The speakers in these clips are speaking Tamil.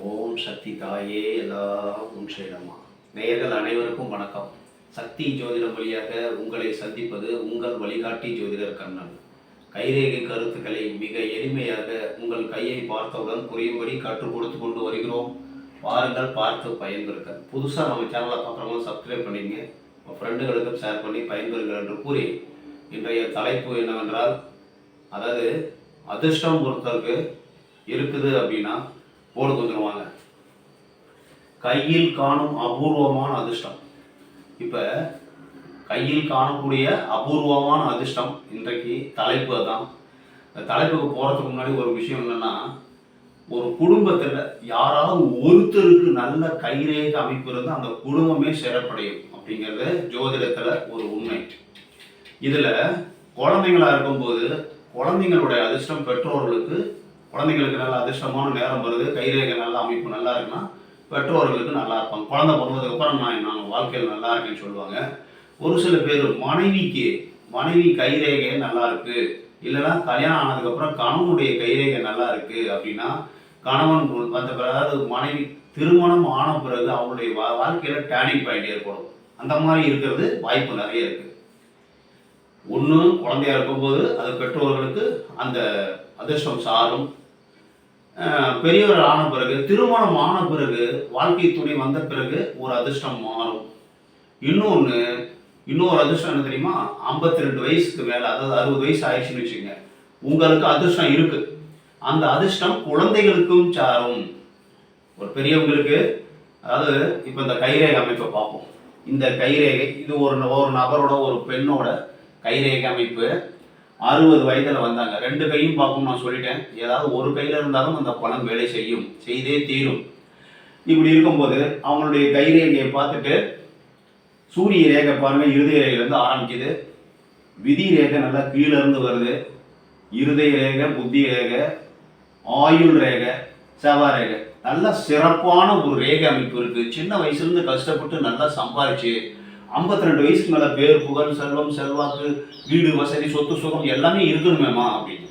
ஓம் சக்தி தாயே எல்லாம் உன் சேரம்மா நேயர்கள் அனைவருக்கும் வணக்கம். சக்தி ஜோதிடம் வழியாக உங்களை சந்திப்பது உங்கள் வழிகாட்டி ஜோதிடர் கண்ணன். கைரேகை கருத்துக்களை மிக எளிமையாக உங்கள் கையை பார்த்தவுடன் புரியும்படி கற்றுக் கொடுத்து கொண்டு வருகிறோம். வாருங்கள் பார்த்து பயன்பெறுங்க புதுசாக நம்ம சேனலை பார்க்குறவங்க சப்ஸ்கிரைப் பண்ணிங்க உங்கள் ஃப்ரெண்டுகளுக்கும் ஷேர் பண்ணி பயன்பெறுங்கள் என்று கூறி இன்றைய தலைப்பு என்னவென்றால் அதாவது அதிர்ஷ்டம் ஒருத்தருக்கு இருக்குது அப்படின்னா போர்டு கொஞ்சம் கையில் காணும் அபூர்வமான அதிர்ஷ்டம். இப்போ கையில் காணக்கூடிய அபூர்வமான அதிர்ஷ்டம் இன்றைக்கு தலைப்பு தான் இந்த தலைப்புக்கு போகிறதுக்கு முன்னாடி ஒரு விஷயம் என்னென்னா ஒரு குடும்பத்தில் யாராவது ஒருத்தருக்கு நல்ல கைரேக அமைப்பு இருந்தால் அந்த குடும்பமே சிறப்படையும் அப்படிங்கிறது ஜோதிடத்தில் ஒரு உண்மை. இதில் குழந்தைங்களா இருக்கும்போது குழந்தைங்களுடைய அதிர்ஷ்டம் பெற்றோர்களுக்கு குழந்தைங்களுக்கு நல்ல அதிர்ஷ்டமான நேரம் வருது கைரேகை நல்ல அமைப்பு நல்லா இருக்குன்னா பெற்றோர்களுக்கு நல்லா இருப்பாங்க. குழந்தை பிறந்ததுக்கு அப்புறம் நான் நாங்கள் வாழ்க்கையில் நல்லா இருக்கேன்னு சொல்லுவாங்க. ஒரு சில பேர் மனைவிக்கு மனைவி கைரேகை நல்லா இருக்கு. இல்லைன்னா கல்யாணம் ஆனதுக்கப்புறம் கணவனுடைய கைரேகை நல்லா இருக்கு அப்படின்னா கணவன் வந்த பிறகு அதாவது மனைவி திருமணம் ஆன பிறகு அவருடைய வா- வாழ்க்கையில் டேர்னிங் பாயிண்ட் ஏற்படும். அந்த மாதிரி இருக்கிறது வாய்ப்பு நிறைய இருக்கு. ஒன்று குழந்தையா இருக்கும்போது அது பெற்றோர்களுக்கு அந்த அதிர்ஷ்டம் சாரும் பெரியவர் ஆன பிறகு திருமணம் ஆன பிறகு வாழ்க்கை துணை வந்த பிறகு ஒரு அதிர்ஷ்டம் மாறும். இன்னொன்று இன்னொரு அதிர்ஷ்டம் என்ன தெரியுமா? ஐம்பத்தி ரெண்டு வயசுக்கு மேலே அதாவது அறுபது வயசு ஆயிடுச்சுன்னு வச்சுங்க உங்களுக்கு அதிர்ஷ்டம் இருக்கு. அந்த அதிர்ஷ்டம் குழந்தைகளுக்கும் சாரும். ஒரு பெரியவங்களுக்கு அதாவது இப்போ இந்த கைரேகை அமைப்பை பார்ப்போம். இந்த கைரேகை இது ஒரு ஒரு நபரோட ஒரு பெண்ணோட கைரேகை அமைப்பு. அறுபது வயதில் வந்தாங்க. ரெண்டு கையும் பார்க்கணும் நான் சொல்லிட்டேன். ஏதாவது ஒரு கையில் இருந்தாலும் அந்த பணம் வேலை செய்யும். செய்தே தீரும். இப்படி இருக்கும்போது அவங்களுடைய கைரேகையை பார்த்துட்டு சூரிய ரேகை பாருங்க இருதய ரேகையிலேருந்து ஆரம்பிக்குது. விதி ரேகை நல்லா கீழேருந்து வருது. இருதய ரேகை புத்தி ரேகை ஆயுள் ரேகை செவ்வாய் ரேகை. நல்ல சிறப்பான ஒரு ரேகை அமைப்பு இருக்குது சின்ன வயசுலேருந்து கஷ்டப்பட்டு நல்லா சம்பாரிச்சு 52 ரெண்டு வயசுக்கு மேலே பேர் புகழ் செல்வம் செல்வாக்கு வீடு வசதி சொத்து சுகம் எல்லாமே இருக்கணுமேமா அப்படின்னு.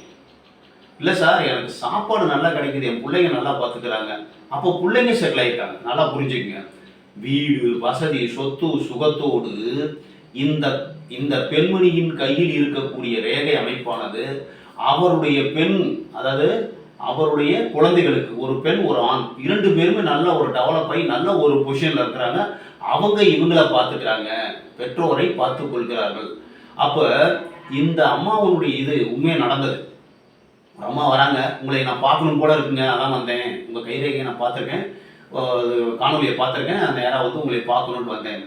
இல்லை சார் எனக்கு சாப்பாடு நல்லா கிடைக்குது என் பிள்ளைங்க நல்லா பார்த்துக்கிறாங்க அப்போ பிள்ளைங்க செட்டில் ஆகிட்டாங்க நல்லா புரிஞ்சுக்கங்க. வீடு வசதி சொத்து சுகத்தோடு இந்த இந்த பெண்மணியின் கையில் இருக்கக்கூடிய ரேகை அமைப்பானது அவருடைய பெண் அதாவது அவருடைய குழந்தைகளுக்கு ஒரு பெண் ஒரு ஆண் இரண்டு பேருமே நல்ல ஒரு டெவலப் ஆகி நல்ல ஒரு பொசிஷனில் இருக்கிறாங்க. அவங்க இவங்கள பார்த்துக்கிறாங்க. பெற்றோரை பார்த்து கொள்கிறார்கள் அப்போ இந்த அம்மாவனுடைய இது உண்மையாக நடந்தது? ஒரு அம்மா வராங்க உங்களை நான் பார்க்கணும் போல இருக்குங்க அதான் வந்தேன். உங்கள் கைரேகையை நான் பார்த்துருக்கேன். காணொலியை பார்த்துருக்கேன். அந்த நேராக வந்து உங்களை பார்க்கணுன்னு வந்தேன்.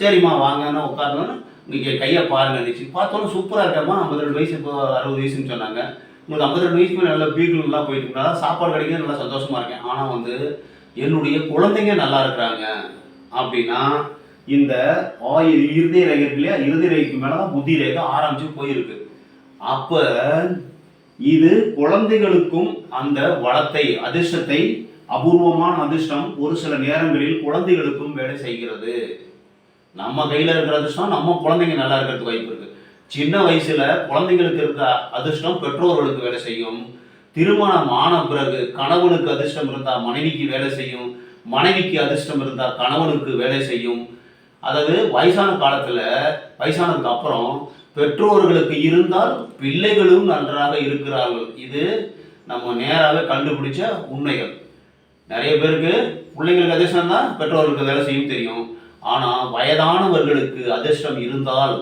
சரிம்மா வாங்கன்னா உட்காரணும்னு நீங்கள் கையை பாருங்க நினச்சி பார்த்தோன்னே சூப்பராக இருக்கம்மா. ஐம்பது ரெண்டு வயசு இப்போ அறுபது வயசுன்னு சொன்னாங்க. உங்களுக்கு ஐம்பது ரெண்டு வயசுக்கு மேலே நல்லா பீக்கிள்லாம் போயிட்டு இருக்கா. சாப்பாடு கிடைக்கிறது நல்லா சந்தோஷமா இருக்கேன். ஆனால் வந்து என்னுடைய குழந்தைங்க நல்லா இருக்கிறாங்க அப்படின்னா இந்த ஆயில் இருதய ரேகை இருக்கு இல்லையா? இருதய ரேகைக்கு மேலே தான் புத்தி ரேகை ஆரம்பிச்சு போயிருக்கு. அப்போ இது குழந்தைகளுக்கும் அந்த வளத்தை அதிர்ஷ்டத்தை அபூர்வமான அதிர்ஷ்டம் ஒரு சில நேரங்களில் குழந்தைகளுக்கும் வேலை செய்கிறது. நம்ம கையில் இருக்கிற அதிர்ஷ்டம் நம்ம குழந்தைங்க நல்லா இருக்கிறதுக்கு வாய்ப்பு இருக்குது சின்ன வயசுல குழந்தைங்களுக்கு இருக்க அதிர்ஷ்டம் பெற்றோர்களுக்கு வேலை செய்யும். திருமணம் ஆன பிறகு கணவனுக்கு அதிர்ஷ்டம் இருந்தால் மனைவிக்கு வேலை செய்யும். மனைவிக்கு அதிர்ஷ்டம் இருந்தால் கணவனுக்கு வேலை செய்யும். அதாவது வயசான காலத்தில் வயசானதுக்கு அப்புறம் பெற்றோர்களுக்கு இருந்தால் பிள்ளைகளும் நன்றாக இருக்கிறார்கள். இது நம்ம நேராகவே கண்டுபிடிச்ச உண்மைகள். நிறைய பேருக்கு பிள்ளைங்களுக்கு அதிர்ஷ்டம் தான் பெற்றோர்களுக்கு வேலை செய்யும் தெரியும். ஆனால் வயதானவர்களுக்கு அதிர்ஷ்டம் இருந்தால்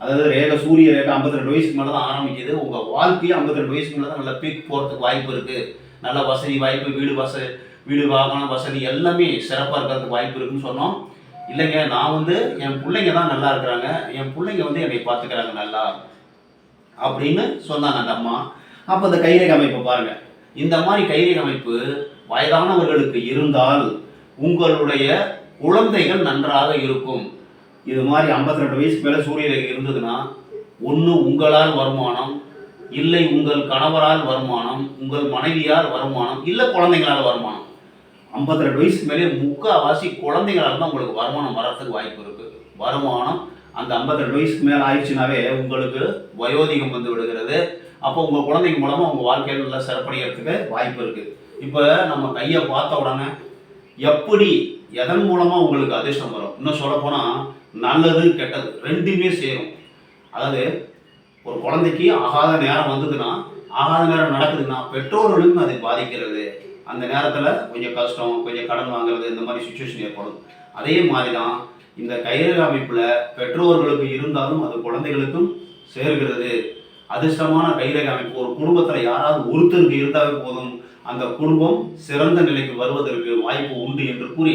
அதாவது ரேகை சூரிய ரேகை 52 ரெண்டு வயசுக்கு மேலே தான் ஆரம்பிக்குது. உங்கள் வாழ்க்கையே 52 ரெண்டு வயசுக்கு மேலே தான் நல்ல பீக் போகிறதுக்கு வாய்ப்பு இருக்குது நல்ல வசதி வாய்ப்பு வீடு வசதி வீடு வாகனம் வசதி எல்லாமே சிறப்பாக இருக்கிறதுக்கு வாய்ப்பு இருக்குன்னு சொன்னோம். இல்லைங்க நான் வந்து என் பிள்ளைங்க தான் நல்லா இருக்கிறாங்க. என் பிள்ளைங்க வந்து என்னை பார்த்துக்கிறாங்க நல்லா அப்படின்னு சொன்னாங்க அந்த அம்மா. அப்போ இந்த கைரேகை அமைப்பை பாருங்கள் இந்த மாதிரி கைரேகை அமைப்பு வயதானவர்களுக்கு இருந்தால் உங்களுடைய குழந்தைகள் நன்றாக இருக்கும். இது மாதிரி 52 ரெண்டு வயசுக்கு மேலே சூரிய ரேகை இருந்ததுன்னா ஒன்று உங்களால் வருமானம் இல்லை உங்கள் கணவரால் வருமானம் உங்கள் மனைவியால் வருமானம் இல்லை குழந்தைங்களால் வருமானம். 52 ரெண்டு வயசுக்கு மேலே முக்கால்வாசி குழந்தைங்களால் தான் உங்களுக்கு வருமானம் வர்றதுக்கு வாய்ப்பு இருக்குது வருமானம் அந்த 52 ரெண்டு வயசுக்கு மேலே ஆயிடுச்சுனாவே உங்களுக்கு வயோதிகம் வந்து விடுகிறது. அப்போ உங்கள் குழந்தைங்க மூலமாக உங்கள் வாழ்க்கையில் நல்லா சிறப்படைகிறதுக்கு வாய்ப்பு இருக்குது இப்போ நம்ம கையை பார்த்த உடனே எப்படி எதன் மூலமாக உங்களுக்கு அதிர்ஷ்டம் வரும்? இன்னும் சொல்ல போனால் நல்லது கெட்டது. ரெண்டுமே சேரும். அதாவது ஒரு குழந்தைக்கு ஆகாத நேரம் வந்ததுன்னா ஆகாத நேரம் நடக்குதுன்னா பெற்றோர்களுக்கும் அதை பாதிக்கிறது. அந்த நேரத்தில் கொஞ்சம் கஷ்டம் கொஞ்சம் கடன் வாங்குறது இந்த மாதிரி சுச்சுவேஷன் ஏற்படும். அதே மாதிரி தான் இந்த கைரக அமைப்பில் பெற்றோர்களுக்கு இருந்தாலும் அது குழந்தைகளுக்கும் சேர்கிறது. அதிர்ஷ்டமான கைரக அமைப்பு ஒரு குடும்பத்தில் யாராவது ஒருத்தருக்கு இருந்தாவே போதும். அந்த குடும்பம் சிறந்த நிலைக்கு வருவதற்கு வாய்ப்பு உண்டு என்று கூறி